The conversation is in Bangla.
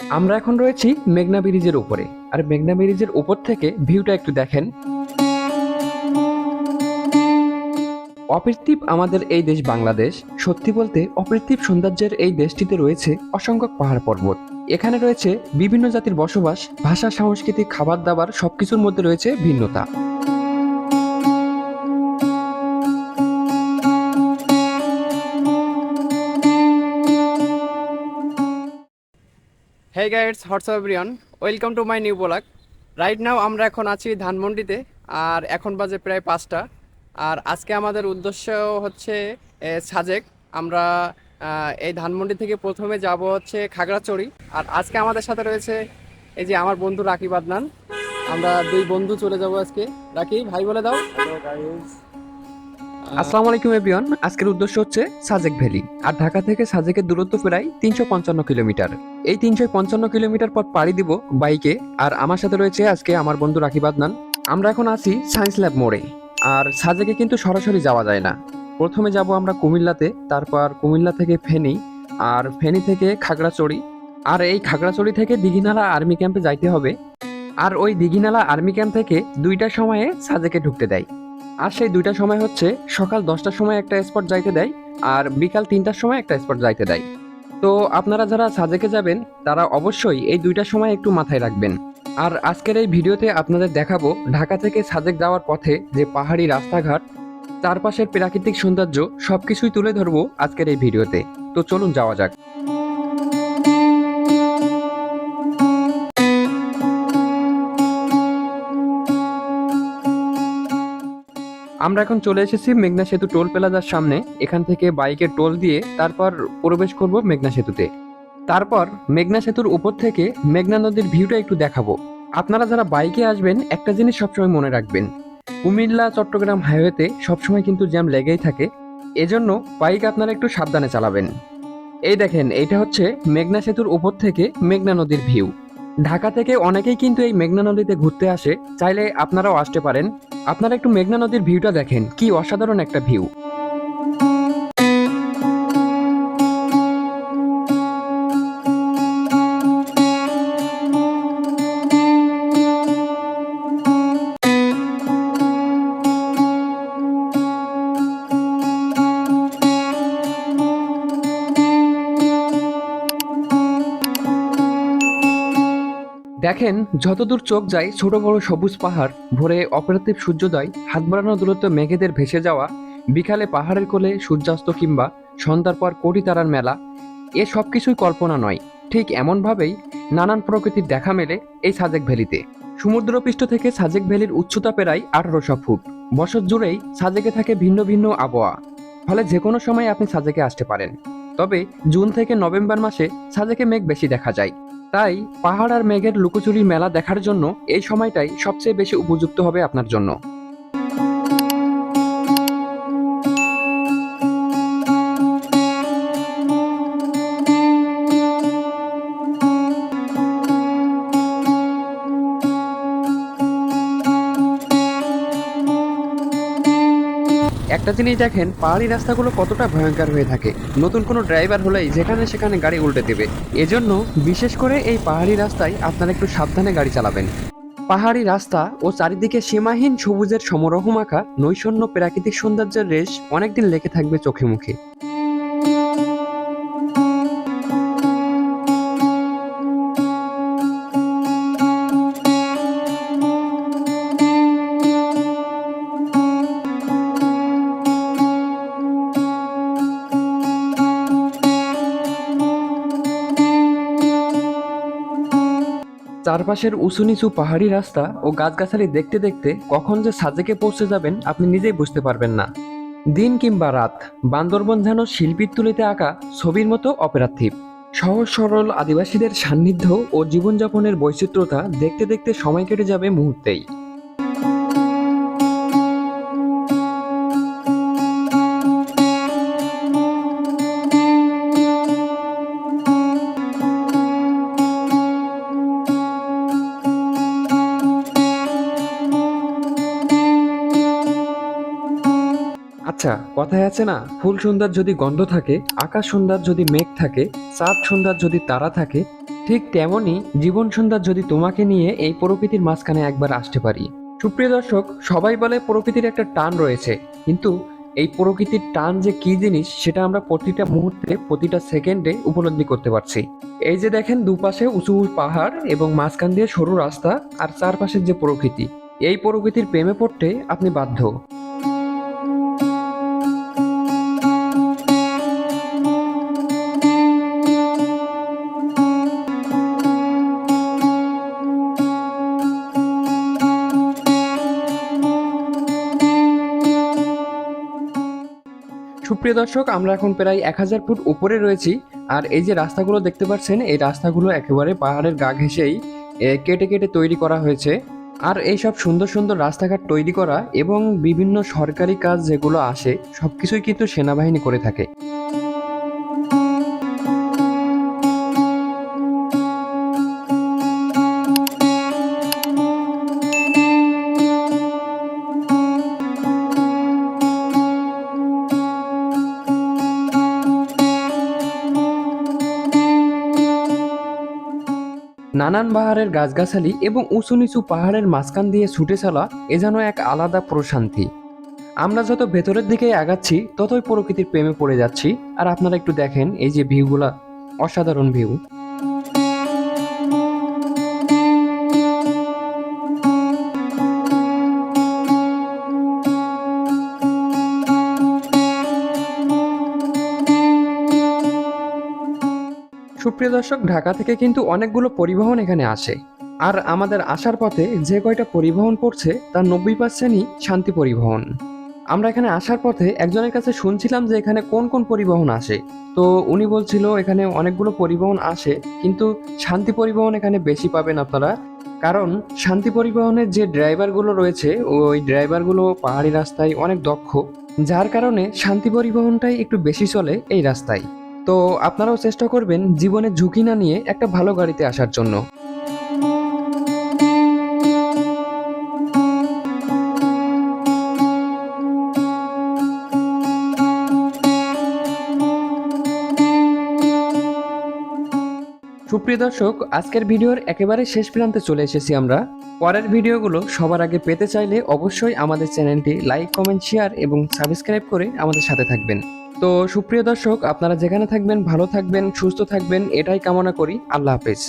আমরা এখন রয়েছি মেঘনা ব্রিজের উপরে। আর মেঘনা ব্রিজের উপর থেকে ভিউটা একটু দেখেন। অপৃথিব আমাদের এই দেশ বাংলাদেশ। সত্যি বলতে অপৃথিব সৌন্দর্যের এই দেশটিতে রয়েছে অসংখ্য পাহাড় পর্বত। এখানে রয়েছে বিভিন্ন জাতির বসবাস, ভাষা সংস্কৃতি খাবার দাবার সবকিছুর মধ্যে রয়েছে ভিন্নতা। Hey guys what's up everyone welcome to my new blog right now আমরা এখন আছি ধানমন্ডিতে, আর এখন বাজে প্রায় পাঁচটা। আর আজকে আমাদের উদ্দেশ্য হচ্ছে সাজেক। আমরা এই ধানমন্ডি থেকে প্রথমে যাব হচ্ছে খাগড়াচড়ি আর আজকে আমাদের সাথে রয়েছে, এই যে আমার বন্ধু রাকিব আদনান। আমরা দুই বন্ধু চলে যাব আজকে। রাকি ভাই বলে দাও। আসসালামু আলাইকুম, এভরিওয়ান। আজকের উদ্দেশ্য হচ্ছে সাজেক ভ্যালি। আর ঢাকা থেকে সাজেকের দূরত্ব প্রায় তিনশো পঞ্চান্ন কিলোমিটার। এই তিনশো পঞ্চান্ন কিলোমিটার পর পাড়ি দিব বাইকে। আর আমার সাথে রয়েছে আজকে আমার বন্ধু রাকিব আদনান। আমরা এখন আছি সায়েন্স ল্যাব মোড়ে। আর সাজেকে কিন্তু সরাসরি যাওয়া যায় না। প্রথমে যাব আমরা কুমিল্লাতে, তারপর কুমিল্লা থেকে ফেনী, আর ফেনী থেকে খাগড়াচড়ি আর এই খাগড়াচড়ি থেকে দিঘিনালা আর্মি ক্যাম্পে যাইতে হবে। আর ওই দিঘিনালা আর্মি ক্যাম্প থেকে দুইটা সময়ে সাজেকে ঢুকতে দেয়। আর সেই দুইটা সময় হচ্ছে সকাল দশটার সময় একটা স্পট যাইতে দেয় আর বিকাল তিনটার সময় একটা স্পট যাইতে দেয়। তো আপনারা যারা সাজেকে যাবেন, তারা অবশ্যই এই দুইটা সময় একটু মাথায় রাখবেন। আর আজকের এই ভিডিওতে আপনাদের দেখাবো ঢাকা থেকে সাজেক যাওয়ার পথে যে পাহাড়ি রাস্তাঘাট, চারপাশের প্রাকৃতিক সৌন্দর্য সবকিছুই তুলে ধরবো আজকের এই ভিডিওতে। তো চলুন যাওয়া যাক। আমরা এখন চলে এসেছি মেঘনা সেতু টোল প্লাজার সামনে। এখান থেকে বাইকে টোল দিয়ে তারপর প্রবেশ করব মেঘনা সেতুতে। তারপর মেঘনা সেতুর উপর থেকে মেঘনা নদীর ভিউটা একটু দেখাবো। আপনারা যারা বাইকে আসবেন, একটা জিনিস সবসময় মনে রাখবেন। কুমিল্লা, চট্টগ্রাম হাইওয়েতে সবসময় কিন্তু জ্যাম লেগেই থাকে। এজন্য বাইক আপনারা একটু সাবধানে চালাবেন। এই দেখেন, এইটা হচ্ছে মেঘনা সেতুর উপর থেকে মেঘনা নদীর ভিউ। ঢাকা থেকে অনেকেই কিন্তু এই মেঘনা নদীতে ঘুরতে আসে। চাইলে আপনারাও আসতে পারেন। আপনারা একটু মেঘনা নদীর ভিউটা দেখেন কি অসাধারণ একটা ভিউ দেখেন, যতদূর চোখ যায়, ছোট বড় সবুজ পাহাড়, ভোরে অপারেটিভ সূর্যোদয়, হাত বাড়ানো দূরত্ব মেঘেদের ভেসে যাওয়া, বিকালে পাহাড়ের কোলে সূর্যাস্ত কিংবা সন্ধ্যার পর কোটি তারার মেলা, এ সব কিছুই কল্পনা নয়। ঠিক এমনভাবেই নানান প্রকৃতির দেখা মেলে এই সাজেক ভ্যালিতে। সমুদ্রপৃষ্ঠ থেকে সাজেক ভ্যালির উচ্চতা প্রায় আঠারোশো ফুট। বছর জুড়েই সাজেকে থাকে ভিন্ন ভিন্ন আবহাওয়া। ফলে যে কোনো সময় আপনি সাজেকে আসতে পারেন। তবে জুন থেকে নভেম্বর মাসে সাজেকে মেঘ বেশি দেখা যায়। তাই পাহাড় আর মেঘের লুকোচুরির মেলা দেখার জন্য এই সময়টাই সবচেয়ে বেশি উপযুক্ত হবে আপনার জন্য। একটা জিনিস দেখেন, পাহাড়ি রাস্তাগুলো কতটা ভয়ঙ্কর হয়ে থাকে। নতুন কোনো ড্রাইভার হলেই যেখানে সেখানে গাড়ি উল্টে দেবে। এজন্য বিশেষ করে এই পাহাড়ি রাস্তায় আপনারা একটু সাবধানে গাড়ি চালাবেন। পাহাড়ি রাস্তা ও চারিদিকে সীমাহীন সবুজের সমরহ মাখা নৈশন্য প্রাকৃতিক সৌন্দর্যের রেশ অনেকদিন লেগে থাকবে চোখে মুখে। চারপাশের উঁচু নিচু পাহাড়ি রাস্তা ও গাছগাছালি দেখতে দেখতে কখন যে সাজেকে পৌঁছে যাবেন আপনি নিজেই বুঝতে পারবেন না। দিন কিংবা রাত, বান্দরবন যেন শিল্পীর তুলিতে আঁকা ছবির মতো অপেরাথিব। সহজ সরল আদিবাসীদের সান্নিধ্য ও জীবনযাপনের বৈচিত্র্যতা দেখতে দেখতে সময় কেটে যাবে মুহূর্তেই। আচ্ছা কথায় আছে না, ফুল সন্ধ্যার যদি গন্ধ থাকে, আকাশ সন্ধ্যার যদি মেঘ থাকে, চাঁদ সন্ধ্যার যদি তারা থাকে, ঠিক তেমনই জীবন সন্ধ্যা যদি তোমাকে নিয়ে এই প্রকৃতির মাঝখানে একবার আসতে পারি। সুপ্রিয় দর্শক, সবাই বলে প্রকৃতির একটা টান রয়েছে, কিন্তু এই প্রকৃতির টান যে কি জিনিস, সেটা আমরা প্রতিটা মুহূর্তে, প্রতিটা সেকেন্ডে উপলব্ধি করতে পারছি। এই যে দেখেন, দুপাশে উঁচু পাহাড় এবং মাঝখান দিয়ে সরু রাস্তা আর চারপাশের যে প্রকৃতি, এই প্রকৃতির প্রেমে পড়তে আপনি বাধ্য। সুপ্রিয় দর্শক, আমরা এখন প্রায় এক হাজার ফুট উপরে রয়েছি আর এই যে রাস্তাগুলো দেখতে পাচ্ছেন, এই রাস্তাগুলো একেবারে পাহাড়ের গা ঘেঁষেই কেটে কেটে তৈরি করা হয়েছে। আর এই সব সুন্দর সুন্দর রাস্তাঘাট তৈরি করা এবং বিভিন্ন সরকারি কাজ যেগুলো আসে, সবকিছুই কিন্তু সেনাবাহিনী করে থাকে। নানান পাহাড়ের গাছগাছালি এবং উঁচু নিচু পাহাড়ের মাঝখান দিয়ে ছুটে চলা এ যেন এক আলাদা প্রশান্তি। আমরা যত ভেতরের দিকে আগাচ্ছি, ততই প্রকৃতির প্রেমে পড়ে যাচ্ছি। আর আপনারা একটু দেখেন এই যে ভিউগুলা, অসাধারণ ভিউ। সুপ্রিয় দর্শক, ঢাকা থেকে কিন্তু অনেকগুলো পরিবহন এখানে আসে। আর আমাদের আসার পথে যে কয়টা পরিবহন পড়ছে, তার নব্বই পার্সেন্টই শান্তি পরিবহন। আমরা এখানে আসার পথে একজনের কাছে শুনছিলাম যে এখানে কোন কোন পরিবহন আসে। তো উনি বলছিল, এখানে অনেকগুলো পরিবহন আসে, কিন্তু শান্তি পরিবহন এখানে বেশি পাবেন আপনারা। কারণ শান্তি পরিবহনের যে ড্রাইভারগুলো রয়েছে, ওই ড্রাইভারগুলো পাহাড়ি রাস্তায় অনেক দক্ষ, যার কারণে শান্তি পরিবহনটাই একটু বেশি চলে এই রাস্তায়। তো আপনারাও চেষ্টা করবেন জীবনে ঝুঁকি না নিয়ে একটা ভালো গাড়িতে আসার জন্য। সুপ্রিয় দর্শক, আজকের ভিডিওর একেবারে শেষ প্রান্তে চলে এসেছি আমরা। পরের ভিডিওগুলো সবার আগে পেতে চাইলে অবশ্যই আমাদের চ্যানেলটি লাইক, কমেন্ট, শেয়ার এবং সাবস্ক্রাইব করে আমাদের সাথে থাকবেন। তো সুপ্রিয় দর্শক, আপনারা যেখানে থাকবেন, ভালো থাকবেন, সুস্থ থাকবেন, এটাই কামনা করি। আল্লাহ হাফেজ।